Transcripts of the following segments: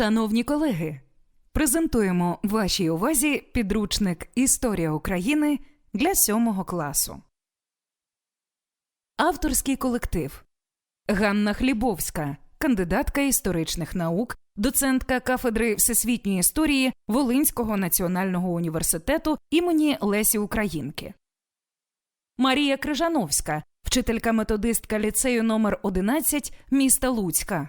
Шановні колеги, презентуємо вашій увазі підручник Історія України для сьомого класу. Авторський колектив Ганна Хлібовська, кандидатка історичних наук, доцентка кафедри всесвітньої історії Волинського національного університету імені Лесі Українки. Марія Крижановська, вчителька методистка ліцею номер 11 міста Луцька.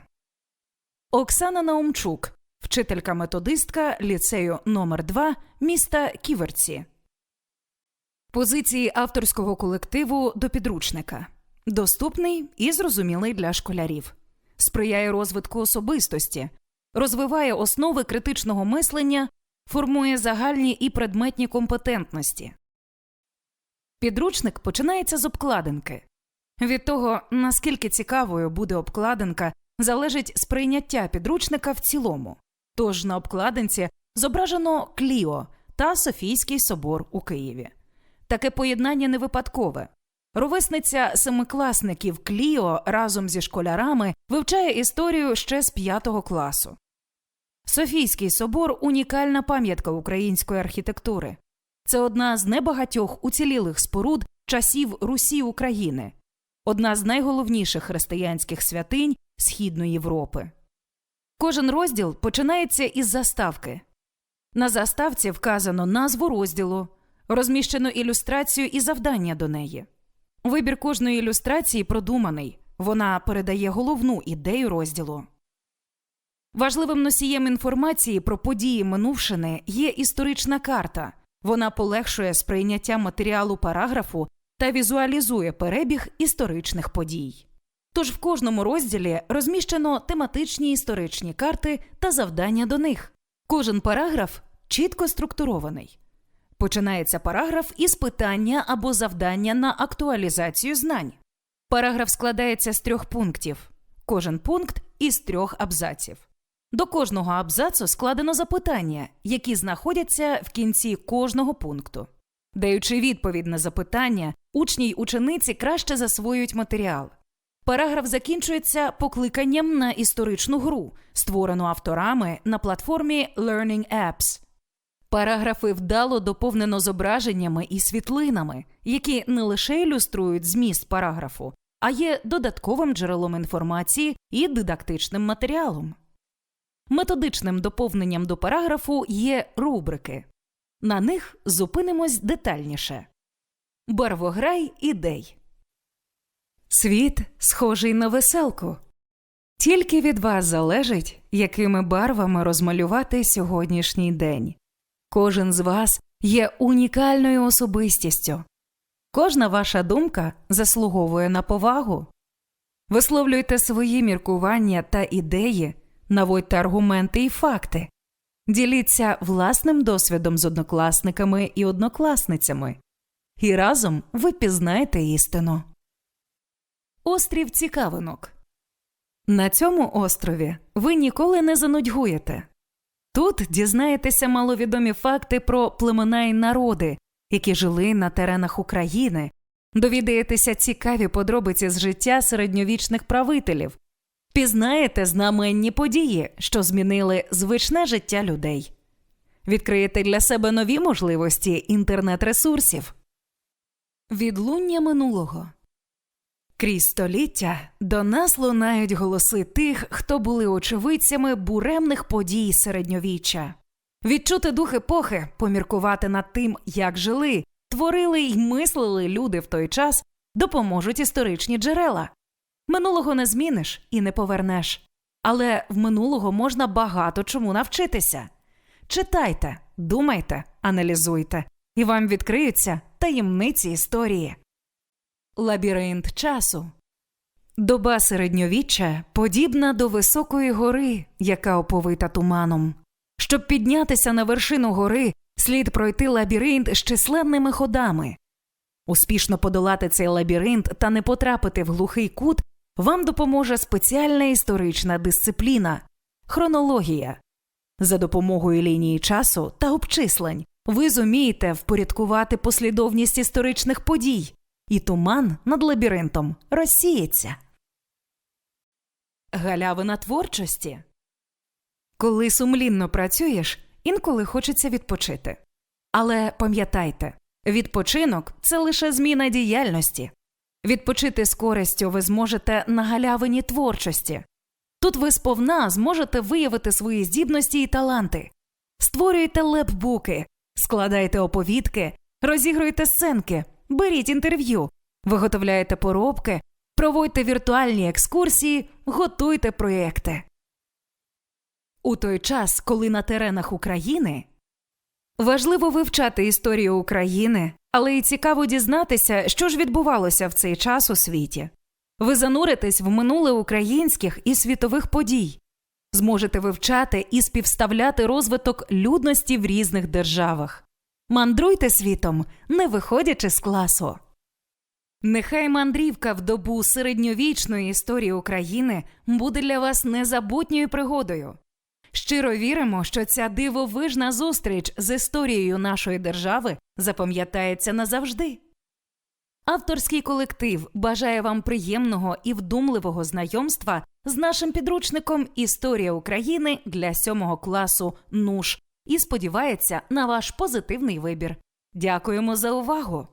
Оксана Наумчук, вчителька методистка ліцею номер 2 міста Ківерці. Позиції авторського колективу до підручника доступний і зрозумілий для школярів, сприяє розвитку особистості, розвиває основи критичного мислення, формує загальні і предметні компетентності. Підручник починається з обкладинки. Від того, наскільки цікавою буде обкладинка, залежить сприйняття підручника в цілому. Тож на обкладинці зображено Кліо та Софійський собор у Києві. Таке поєднання не випадкове. Ровесниця семикласників Кліо разом зі школярами вивчає історію ще з п'ятого класу. Софійський собор унікальна пам'ятка української архітектури. Це одна з небагатьох уцілілих споруд часів Русі України, одна з найголовніших християнських святинь Східної Європи. Кожен розділ починається із заставки. На заставці вказано назву розділу, розміщено ілюстрацію і завдання до неї. Вибір кожної ілюстрації продуманий, вона передає головну ідею розділу. Важливим носієм інформації про події минувшини є історична карта. Вона полегшує сприйняття матеріалу параграфу та візуалізує перебіг історичних подій. Тож в кожному розділі розміщено тематичні історичні карти та завдання до них. Кожен параграф чітко структурований. Починається параграф із питання або завдання на актуалізацію знань. Параграф складається з трьох пунктів, кожен пункт із трьох абзаців. До кожного абзацу складено запитання, які знаходяться в кінці кожного пункту. Даючи відповідь на запитання, учні й учениці краще засвоюють матеріал. Параграф закінчується покликанням на історичну гру, створену авторами на платформі Learning Apps. Параграфи вдало доповнено зображеннями і світлинами, які не лише ілюструють зміст параграфу, а є додатковим джерелом інформації і дидактичним матеріалом. Методичним доповненням до параграфу є рубрики. На них зупинимось детальніше. Барвограй ідей. Світ схожий на веселку. Тільки від вас залежить, якими барвами розмалювати сьогоднішній день. Кожен з вас є унікальною особистістю. Кожна ваша думка заслуговує на повагу. Висловлюйте свої міркування та ідеї, наводьте аргументи і факти, діліться власним досвідом з однокласниками і однокласницями, і разом ви пізнаєте істину. Острів цікавинок. На цьому острові ви ніколи не занудьгуєте. Тут дізнаєтеся маловідомі факти про племена і народи, які жили на теренах України, довідаєтеся цікаві подробиці з життя середньовічних правителів, пізнаєте знаменні події, що змінили звичне життя людей, відкриєте для себе нові можливості інтернет-ресурсів. Відлуння минулого. Крізь століття до нас лунають голоси тих, хто були очевидцями буремних подій середньовіччя. Відчути дух епохи, поміркувати над тим, як жили, творили й мислили люди в той час, допоможуть історичні джерела. Минулого не зміниш і не повернеш. Але в минулого можна багато чому навчитися. Читайте, думайте, аналізуйте, і вам відкриються таємниці історії. Лабіринт часу. Доба середньовіччя подібна до високої гори, яка оповита туманом. Щоб піднятися на вершину гори, слід пройти лабіринт з численними ходами. Успішно подолати цей лабіринт та не потрапити в глухий кут вам допоможе спеціальна історична дисципліна хронологія. За допомогою лінії часу та обчислень ви зумієте впорядкувати послідовність історичних подій і туман над лабіринтом розсіється. Галявина творчості. Коли сумлінно працюєш, інколи хочеться відпочити. Але пам'ятайте, відпочинок це лише зміна діяльності. Відпочити з користю ви зможете на галявині творчості. Тут ви сповна зможете виявити свої здібності і таланти. Створюйте лепбуки, складайте оповідки, розігруйте сценки, беріть інтерв'ю, виготовляєте поробки, проводьте віртуальні екскурсії, готуйте проєкти. У той час, коли на теренах України важливо вивчати історію України, але й цікаво дізнатися, що ж відбувалося в цей час у світі. Ви зануритесь в минуле українських і світових подій, зможете вивчати і співставляти розвиток людності в різних державах. Мандруйте світом, не виходячи з класу. Нехай мандрівка в добу середньовічної історії України буде для вас незабутньою пригодою. Щиро віримо, що ця дивовижна зустріч з історією нашої держави запам'ятається назавжди. Авторський колектив бажає вам приємного і вдумливого знайомства з нашим підручником Історія України для сьомого класу НУШ і сподівається на ваш позитивний вибір. Дякуємо за увагу!